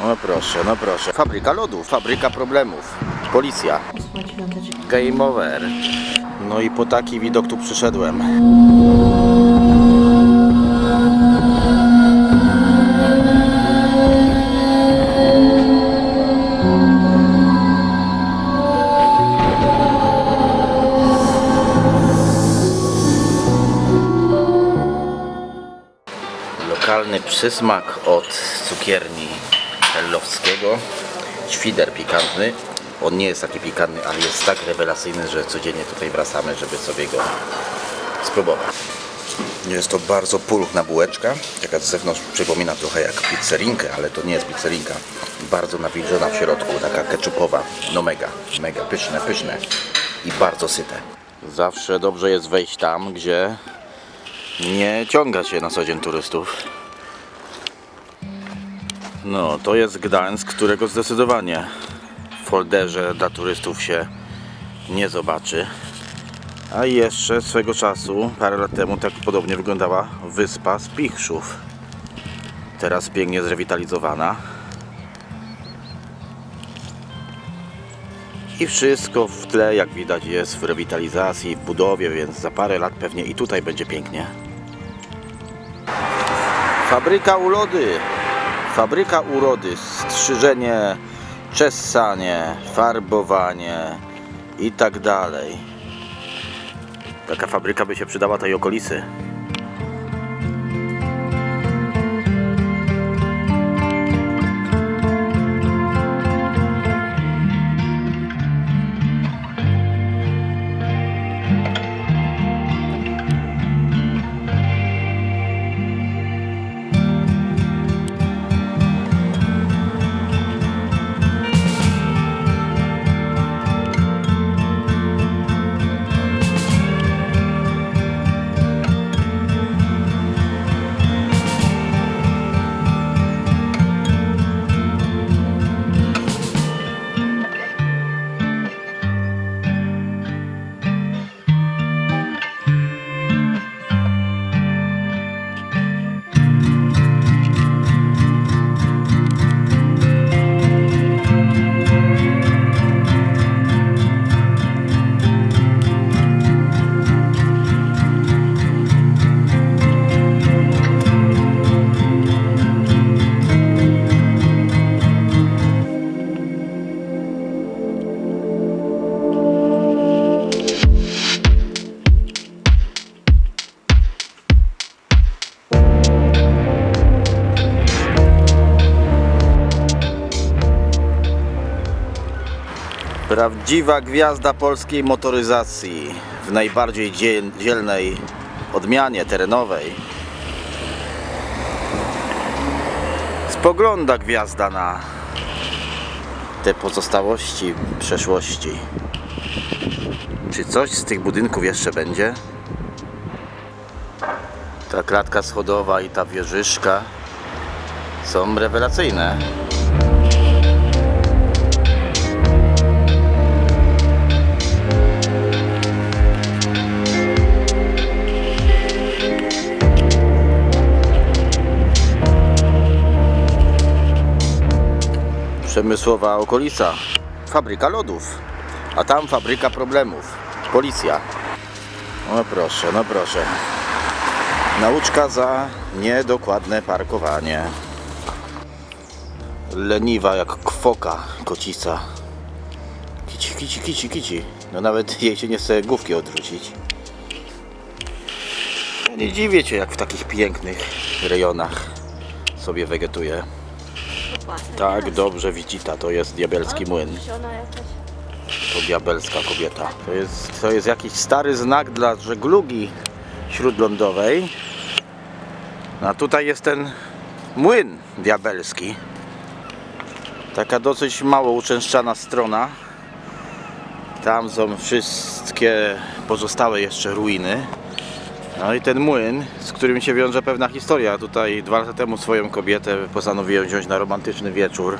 No proszę, no proszę. Fabryka lodów, fabryka problemów. Policja. Game over. No i po taki widok tu przyszedłem. Lokalny przysmak od cukierni Hellowskiego. Świder pikantny. On nie jest taki pikantny, ale jest tak rewelacyjny, że codziennie tutaj wracamy, żeby sobie go spróbować. Jest to bardzo pulchna bułeczka. Taka z zewnątrz przypomina trochę jak pizzerinkę, ale to nie jest pizzerinka. Bardzo nawilżona w środku, taka keczupowa. No mega, mega pyszne, pyszne i bardzo syte. Zawsze dobrze jest wejść tam, gdzie nie ciąga się na co dzień turystów. No, to jest Gdańsk, którego zdecydowanie w folderze dla turystów się nie zobaczy. A jeszcze swego czasu, parę lat temu, tak podobnie wyglądała wyspa Spichrzów. Teraz pięknie zrewitalizowana. I wszystko w tle, jak widać, jest w rewitalizacji, w budowie, więc za parę lat pewnie i tutaj będzie pięknie. Fabryka urody. Fabryka urody. Strzyżenie, czesanie, farbowanie i tak dalej. Taka fabryka by się przydała tej okolicy. Prawdziwa gwiazda polskiej motoryzacji w najbardziej dzie- dzielnej odmianie terenowej. Spogląda gwiazda na te pozostałości przeszłości. Czy coś z tych budynków jeszcze będzie? Ta klatka schodowa i ta wieżyszka są rewelacyjne. Przemysłowa okolica. Fabryka lodów, a tam fabryka problemów. Policja. No proszę, no proszę. Nauczka za niedokładne parkowanie. Leniwa jak kwoka kocica. Kici, kici, kici, kici. No nawet jej się nie chce główki odwrócić. Nie dziwię się jak w takich pięknych rejonach sobie wegetuje. Tak, dobrze widzita, to jest diabelski młyn. To diabelska kobieta. To jest, to jest jakiś stary znak dla żeglugi śródlądowej. No, a tutaj jest ten młyn diabelski. Taka dosyć mało uczęszczana strona. Tam są wszystkie pozostałe jeszcze ruiny. No i ten młyn, z którym się wiąże pewna historia. Tutaj dwa lata temu swoją kobietę postanowiłem wziąć na romantyczny wieczór.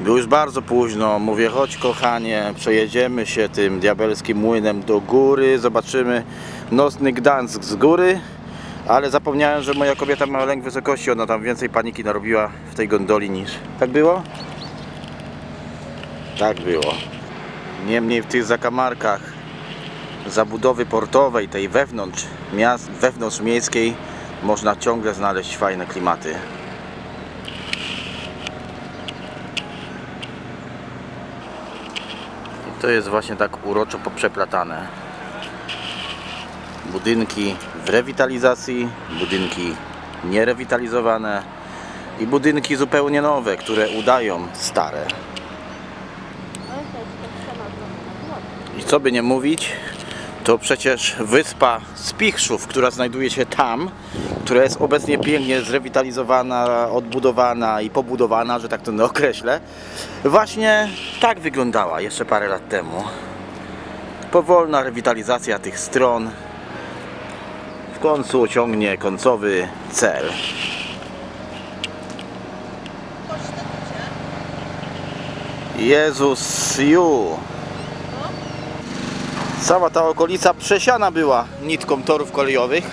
Było już bardzo późno. Mówię, chodź kochanie, przejedziemy się tym diabelskim młynem do góry, zobaczymy nocny Gdańsk z góry, Ale zapomniałem, że moja kobieta ma lęk wysokości, ona tam więcej paniki narobiła w tej gondoli niż... Tak było? Tak było. Niemniej w tych zakamarkach zabudowy portowej, tej wewnątrz miast, wewnątrz miejskiej można ciągle znaleźć fajne klimaty. I to jest właśnie tak uroczo poprzeplatane. Budynki w rewitalizacji, budynki nierewitalizowane i budynki zupełnie nowe, które udają stare. I co by nie mówić, to przecież wyspa Spichrzów, która znajduje się tam, która jest obecnie pięknie zrewitalizowana, odbudowana i pobudowana, że tak to określę, właśnie tak wyglądała jeszcze parę lat temu. Powolna rewitalizacja tych stron w końcu osiągnie końcowy cel. Jezus Ju. Cała ta okolica przesiana była nitką torów kolejowych.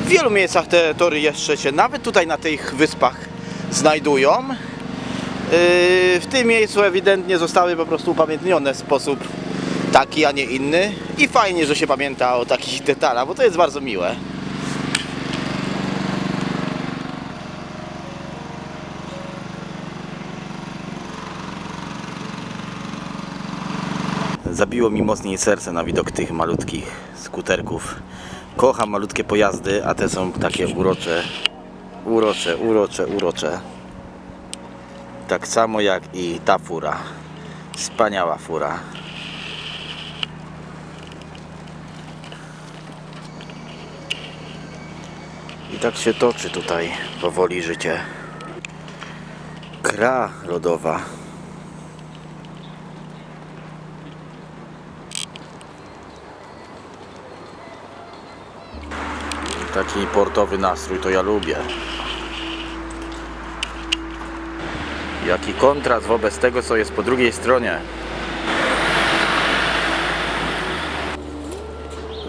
W wielu miejscach te tory jeszcze się, nawet tutaj na tych wyspach, znajdują. Yy, W tym miejscu ewidentnie zostały po prostu upamiętnione w sposób taki, a nie inny. I fajnie, że się pamięta o takich detalach, bo to jest bardzo miłe. Zabiło mi mocniej serce na widok tych malutkich skuterków. Kocham malutkie pojazdy, a te są takie urocze. Urocze, urocze, urocze. Tak samo jak i ta fura. Wspaniała fura. I tak się toczy tutaj powoli życie. Kra lodowa. Taki portowy nastrój to ja lubię. Jaki kontrast wobec tego, co jest po drugiej stronie.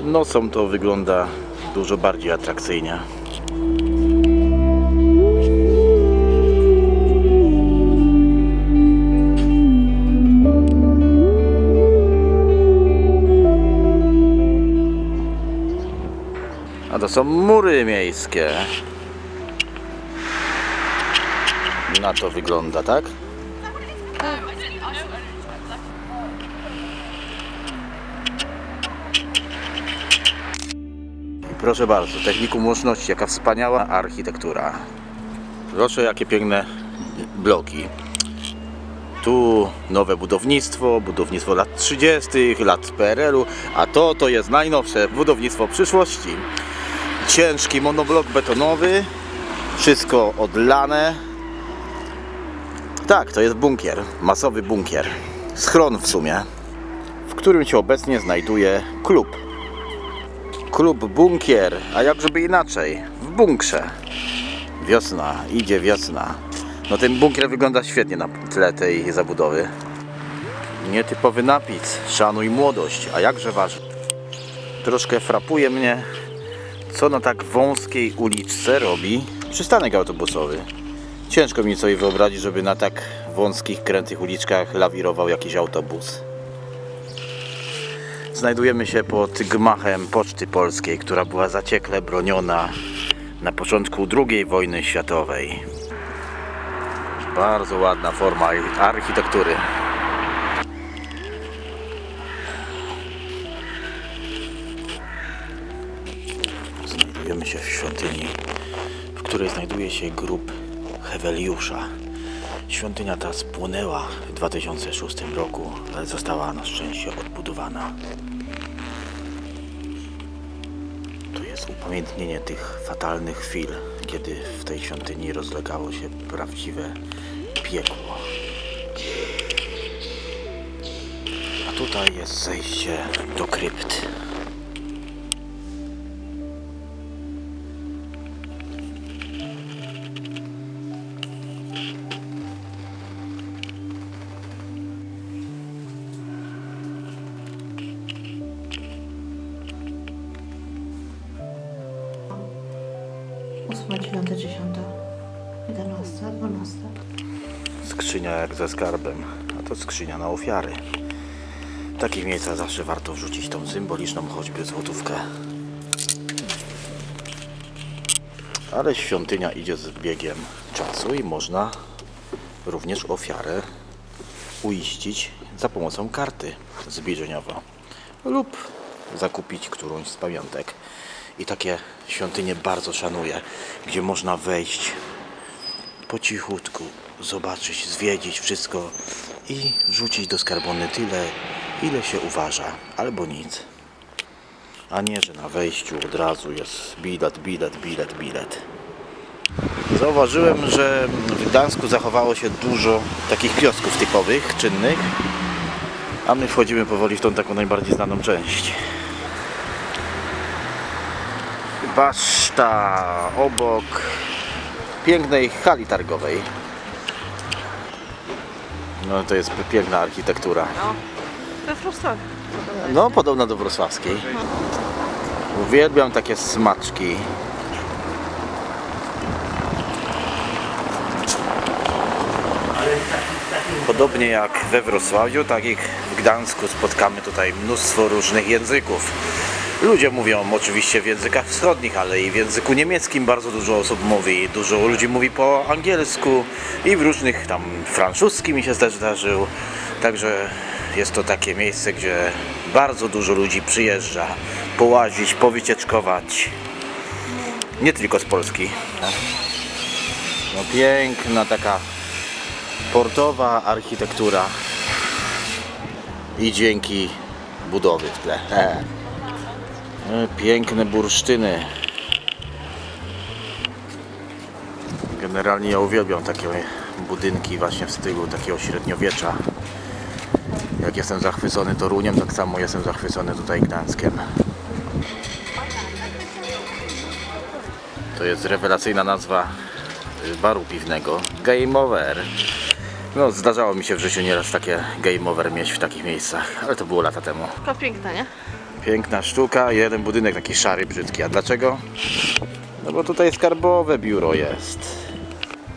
Nocą to wygląda dużo bardziej atrakcyjnie. To są mury miejskie. Na to wygląda, tak? Proszę bardzo, technikum łączności, jaka wspaniała architektura. Proszę, jakie piękne bloki. Tu nowe budownictwo, budownictwo lat 30., lat PRL-u, a to to jest najnowsze budownictwo przyszłości. Ciężki monoblok betonowy, wszystko odlane. Tak, to jest bunkier, masowy bunkier. Schron w sumie, w którym się obecnie znajduje klub. Klub bunkier, a jak żeby inaczej, w bunkrze. Wiosna, idzie wiosna. No ten bunkier wygląda świetnie na tle tej zabudowy. Nietypowy napis, szanuj młodość, a jakże ważny. Troszkę frapuje mnie, co na tak wąskiej uliczce robi przystanek autobusowy. Ciężko mi sobie wyobrazić, żeby na tak wąskich, krętych uliczkach lawirował jakiś autobus. Znajdujemy się pod gmachem Poczty Polskiej, która była zaciekle broniona na początku II wojny światowej. Bardzo ładna forma architektury. Znajduje się grób Heweliusza. Świątynia ta spłonęła w 2006 roku, ale została na szczęście odbudowana. To jest upamiętnienie tych fatalnych chwil, kiedy w tej świątyni rozlegało się prawdziwe piekło. A tutaj jest zejście do krypt. 8, 9, 10, 11, 12. Skrzynia jak ze skarbem, a to skrzynia na ofiary. W takich miejscach zawsze warto wrzucić tą symboliczną choćby złotówkę. Ale świątynia idzie z biegiem czasu i można również ofiarę uiścić za pomocą karty zbliżeniowej lub zakupić którąś z pamiątek. I takie świątynie bardzo szanuję, gdzie można wejść po cichutku zobaczyć, zwiedzić wszystko i wrzucić do skarbony tyle, ile się uważa, albo nic. A nie, że na wejściu od razu jest bilet, bilet, bilet, bilet. Zauważyłem, że w Gdańsku zachowało się dużo takich kiosków typowych, czynnych, a my wchodzimy powoli w tą taką najbardziej znaną część. Baszta obok pięknej hali targowej. No to jest piękna architektura. No, we Wrocławiu. No, podobna do wrocławskiej. Uwielbiam takie smaczki. Podobnie jak we Wrocławiu, tak jak w Gdańsku spotkamy tutaj mnóstwo różnych języków. Ludzie mówią oczywiście w językach wschodnich, ale i w języku niemieckim bardzo dużo osób mówi. Dużo ludzi mówi po angielsku i w różnych tam francuski mi się też zdarzył. Także jest to takie miejsce, gdzie bardzo dużo ludzi przyjeżdża połazić, powycieczkować. Nie tylko z Polski. No piękna taka portowa architektura i dźwięki budowy w tle. E. Piękne bursztyny. Generalnie ja uwielbiam takie budynki właśnie w stylu takiego średniowiecza. Jak jestem zachwycony Toruniem, tak samo jestem zachwycony tutaj Gdańskiem. To jest rewelacyjna nazwa y, baru piwnego. Game Over. No, zdarzało mi się w życiu nieraz takie game over mieć w takich miejscach, ale to było lata temu. Taka piękna, nie? Piękna sztuka, jeden budynek taki szary, brzydki. A dlaczego? No bo tutaj skarbowe biuro jest.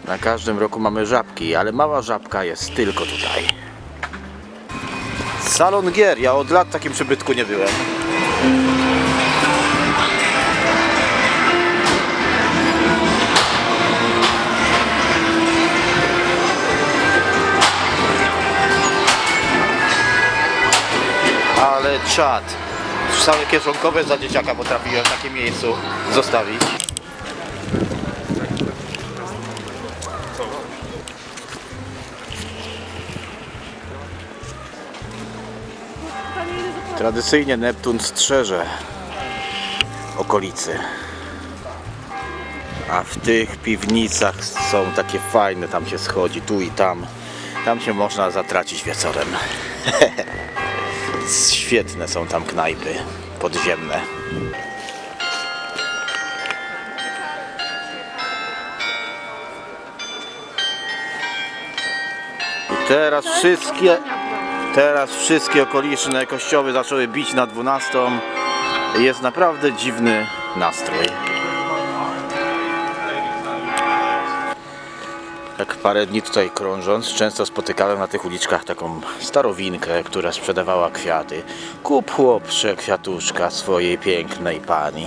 Na każdym roku mamy żabki, ale mała żabka jest tylko tutaj. Salon gier. Ja od lat w takim przybytku nie byłem. Ale czad. Całe kieszonkowe za dzieciaka potrafiłem w takim miejscu zostawić. Tradycyjnie Neptun strzeże okolicy. A w tych piwnicach są takie fajne, tam się schodzi, tu i tam. Tam się można zatracić wieczorem. Świetne są tam knajpy podziemne. Teraz wszystkie, teraz wszystkie okoliczne kościoły zaczęły bić na 12. Jest naprawdę dziwny nastrój. Parę dni tutaj krążąc, często spotykałem na tych uliczkach taką starowinkę, która sprzedawała kwiaty. Kup chłopcze kwiatuszka swojej pięknej pani.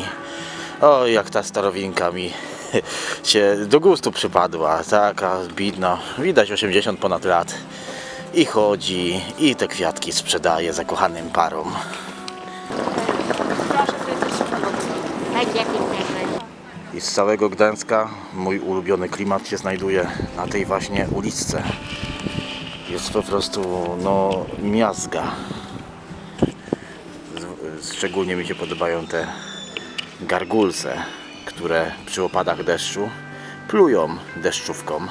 O, jak ta starowinka mi się do gustu przypadła. Taka bidna, widać 80 ponad lat. I chodzi, i te kwiatki sprzedaje zakochanym parom. Proszę. I z całego Gdańska mój ulubiony klimat się znajduje na tej właśnie uliczce. Jest po prostu no miazga. Szczególnie mi się podobają te gargulce, które przy opadach deszczu plują deszczówką.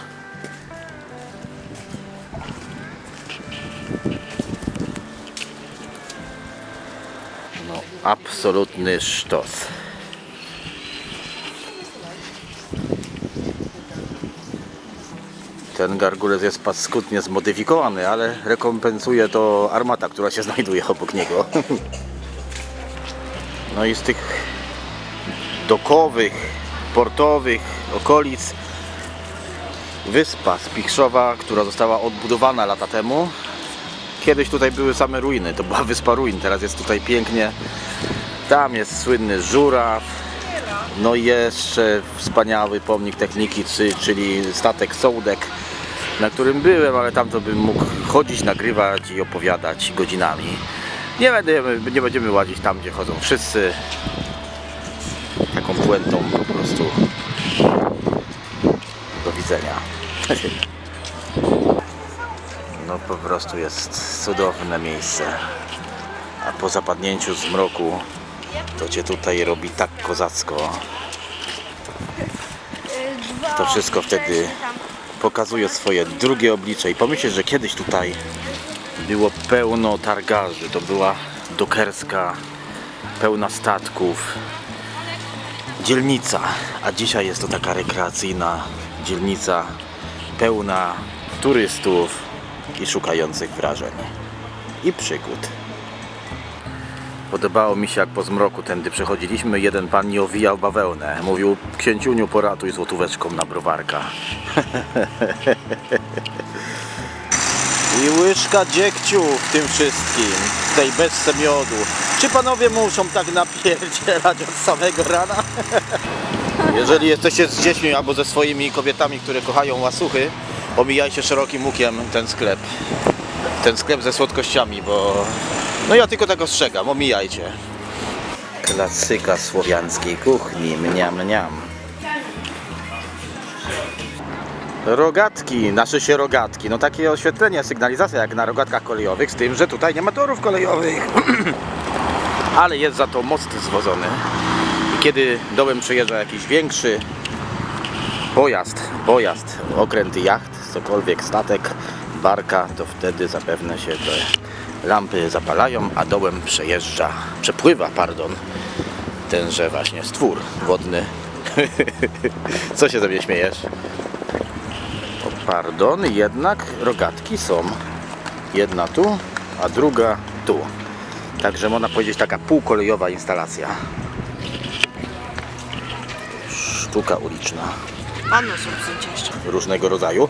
No, absolutny sztos. Ten gargulec jest paskudnie zmodyfikowany, ale rekompensuje to armata, która się znajduje obok niego. No i z tych dokowych portowych okolic. Wyspa Spichrzowa, która została odbudowana lata temu. Kiedyś tutaj były same ruiny, to była wyspa ruin, teraz jest tutaj pięknie. Tam jest słynny żuraw, no i jeszcze wspaniały pomnik techniki, czy- czyli statek Sołdek, na którym byłem, ale tam to bym mógł chodzić, nagrywać i opowiadać godzinami. Nie będziemy, nie będziemy łazić tam, gdzie chodzą wszyscy. Taką puentą po prostu. Do widzenia. No po prostu jest cudowne miejsce. A po zapadnięciu zmroku to cię tutaj robi tak kozacko. To wszystko wtedy pokazuje swoje drugie oblicze i pomyśleć, że kiedyś tutaj było pełno targarzy, to była dokerska, pełna statków, dzielnica, a dzisiaj jest to taka rekreacyjna dzielnica pełna turystów i szukających wrażeń i przygód. Podobało mi się jak po zmroku tędy przechodziliśmy, jeden pan nie owijał bawełnę. Mówił, księciuniu poratuj złotóweczką na browarka. I łyżka dziegciu w tym wszystkim, w tej beczce miodu. Czy panowie muszą tak napierdzielać od samego rana? Jeżeli jesteście z dziećmi albo ze swoimi kobietami, które kochają łasuchy, omijajcie szerokim łukiem ten sklep. Ten sklep ze słodkościami, bo... No ja tylko tak ostrzegam, omijajcie. Klasyka słowiańskiej kuchni, mniam, mniam. Rogatki, nasze się rogatki. No takie oświetlenie, sygnalizacja jak na rogatkach kolejowych, z tym, że tutaj nie ma torów kolejowych. Ale jest za to most zwodzony. I kiedy dołem przejeżdża jakiś większy pojazd, pojazd, okręty jacht, cokolwiek, statek, barka, to wtedy zapewne się te lampy zapalają, a dołem przejeżdża, przepływa, pardon, tenże właśnie stwór wodny. Co się ze mnie śmiejesz? O, pardon, jednak rogatki są. Jedna tu, a druga tu. Także można powiedzieć taka półkolejowa instalacja. Sztuka uliczna Panno są zdjęcia jeszcze. różnego rodzaju,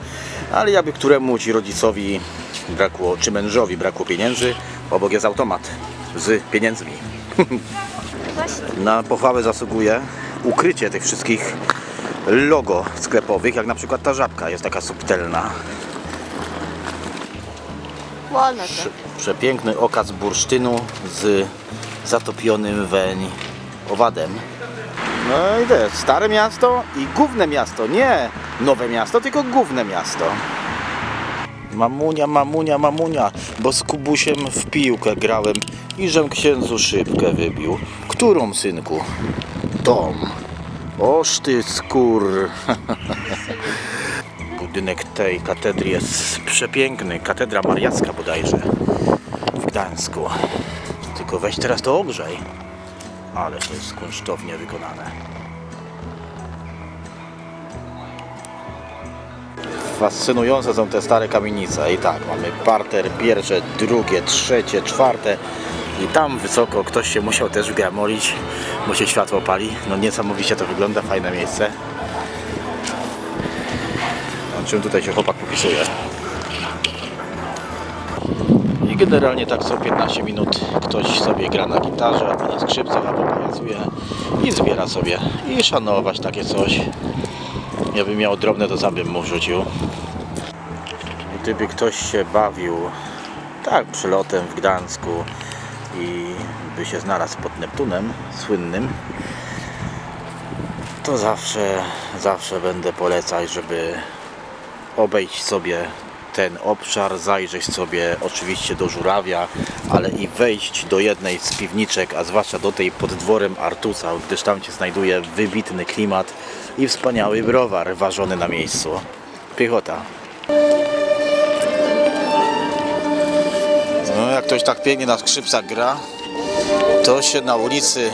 ale jakby któremu ci rodzicowi brakło, czy mężowi brakło pieniędzy, obok jest automat z pieniędzmi. Na pochwałę zasługuje ukrycie tych wszystkich logo sklepowych, jak na przykład ta żabka jest taka subtelna. Prze-. Przepiękny okaz bursztynu z zatopionym weń owadem. No i to jest stare miasto i główne miasto, nie nowe miasto, tylko główne miasto. Mamunia, mamunia, mamunia, bo z Kubusiem w piłkę grałem i żem księdzu szybkę wybił. Którą, synku? Tom. Oż ty skór. Budynek tej katedry jest przepiękny. Katedra Mariacka bodajże w Gdańsku. Tylko weź teraz to ogrzej. Ale to jest kunsztownie wykonane. Fascynujące są te stare kamienice. I tak, mamy parter pierwsze, drugie, trzecie, czwarte. I tam wysoko ktoś się musiał też gramolić, bo się światło pali. No niesamowicie to wygląda, fajne miejsce. Na czym tutaj się chłopak popisuje. I generalnie tak co 15 minut ktoś sobie gra na gitarze, albo na skrzypcach, albo pajacuje i zbiera sobie. I szanować takie coś. Ja bym miał drobne, to sam bym mu wrzucił. Gdyby ktoś się bawił tak przylotem w Gdańsku i by się znalazł pod Neptunem słynnym, to zawsze, zawsze będę polecać, żeby obejść sobie ten obszar, zajrzeć sobie oczywiście do żurawia, ale i wejść do jednej z piwniczek, a zwłaszcza do tej pod dworem Artusa, gdyż tam się znajduje wybitny klimat i wspaniały browar ważony na miejscu. Piechota. No jak ktoś tak pięknie na skrzypcach gra, to się na ulicy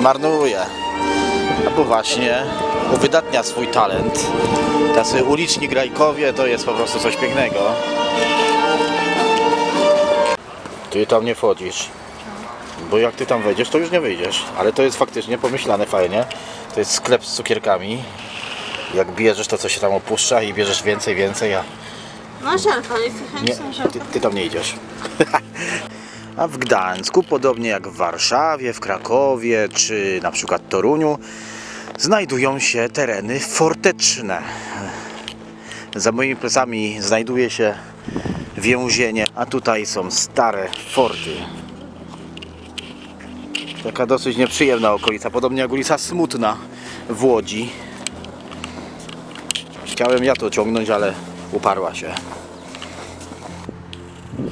marnuje. Albo właśnie uwydatnia swój talent. Tacy uliczni grajkowie to jest po prostu coś pięknego. Ty tam nie wchodzisz. Bo jak ty tam wejdziesz, to już nie wyjdziesz. Ale to jest faktycznie pomyślane fajnie. To jest sklep z cukierkami. Jak bierzesz to, co się tam opuszcza i bierzesz więcej, więcej, a No zielko, jest nie, ty, ty tam nie idziesz. A w Gdańsku, podobnie jak w Warszawie, w Krakowie czy na przykład Toruniu, znajdują się tereny forteczne. Za moimi plecami znajduje się więzienie, a tutaj są stare forty. Taka dosyć nieprzyjemna okolica, podobnie jak ulica Smutna w Łodzi. Chciałem ja to ciągnąć, ale uparła się.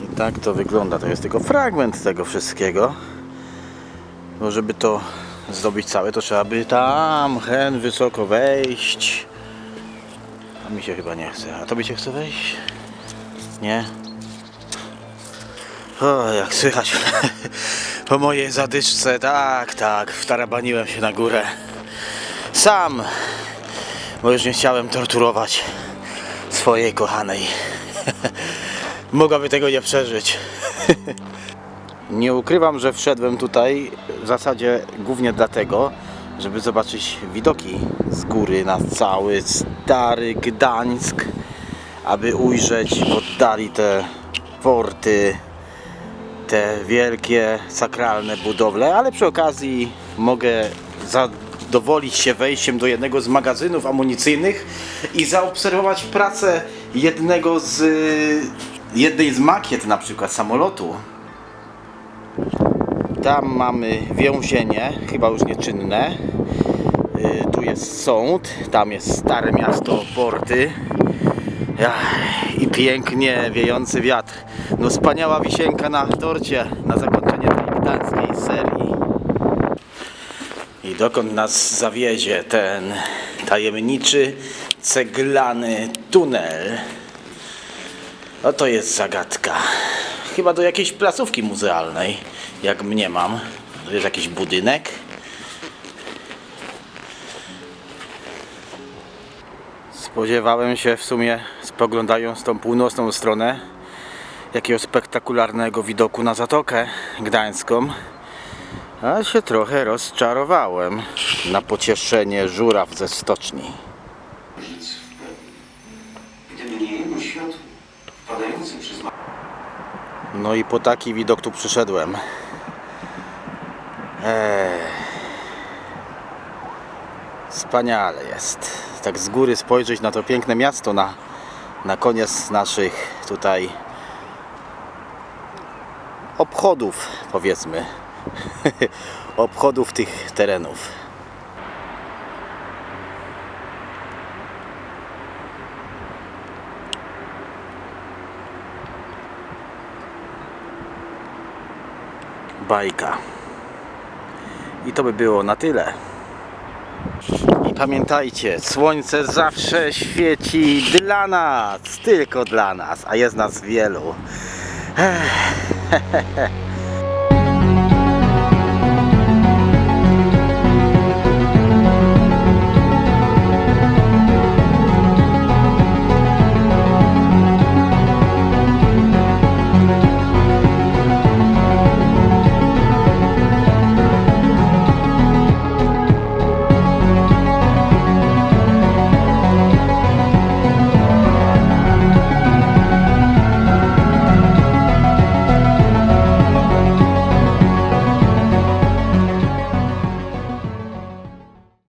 I tak to wygląda. To jest tylko fragment tego wszystkiego. Bo żeby to zdobyć całe, to trzeba by tam hen wysoko wejść. A mi się chyba nie chce. A tobie się chce wejść? Nie? O, jak słychać po mojej zadyczce, tak, tak, wtarabaniłem się na górę. Sam, bo już nie chciałem torturować swojej kochanej. Mogłaby tego nie przeżyć. nie ukrywam, że wszedłem tutaj w zasadzie głównie dlatego, żeby zobaczyć widoki z góry na cały stary Gdańsk, aby ujrzeć w oddali te porty, te wielkie, sakralne budowle, ale przy okazji mogę zadowolić się wejściem do jednego z magazynów amunicyjnych i zaobserwować pracę jednego z jednej z makiet na przykład samolotu. Tam mamy więzienie, chyba już nieczynne. Y, Tu jest sąd, tam jest stare miasto, porty. I pięknie wiejący wiatr. No wspaniała wisienka na torcie na zakończenie tej gdańskiej serii. I dokąd nas zawiezie ten tajemniczy ceglany tunel? Oto jest zagadka. Chyba do jakiejś placówki muzealnej, jak mniemam. To jest jakiś budynek. Spodziewałem się w sumie, spoglądając tą północną stronę, jakiegoś spektakularnego widoku na Zatokę Gdańską. A się trochę rozczarowałem na pocieszenie żuraw ze stoczni. No i po taki widok tu przyszedłem. Eee. Wspaniale jest. Tak z góry spojrzeć na to piękne miasto na, na koniec naszych tutaj obchodów, powiedzmy. obchodów tych terenów. Bajka. I to by było na tyle. I pamiętajcie, słońce zawsze świeci dla nas, tylko dla nas, a jest nas wielu. Ech,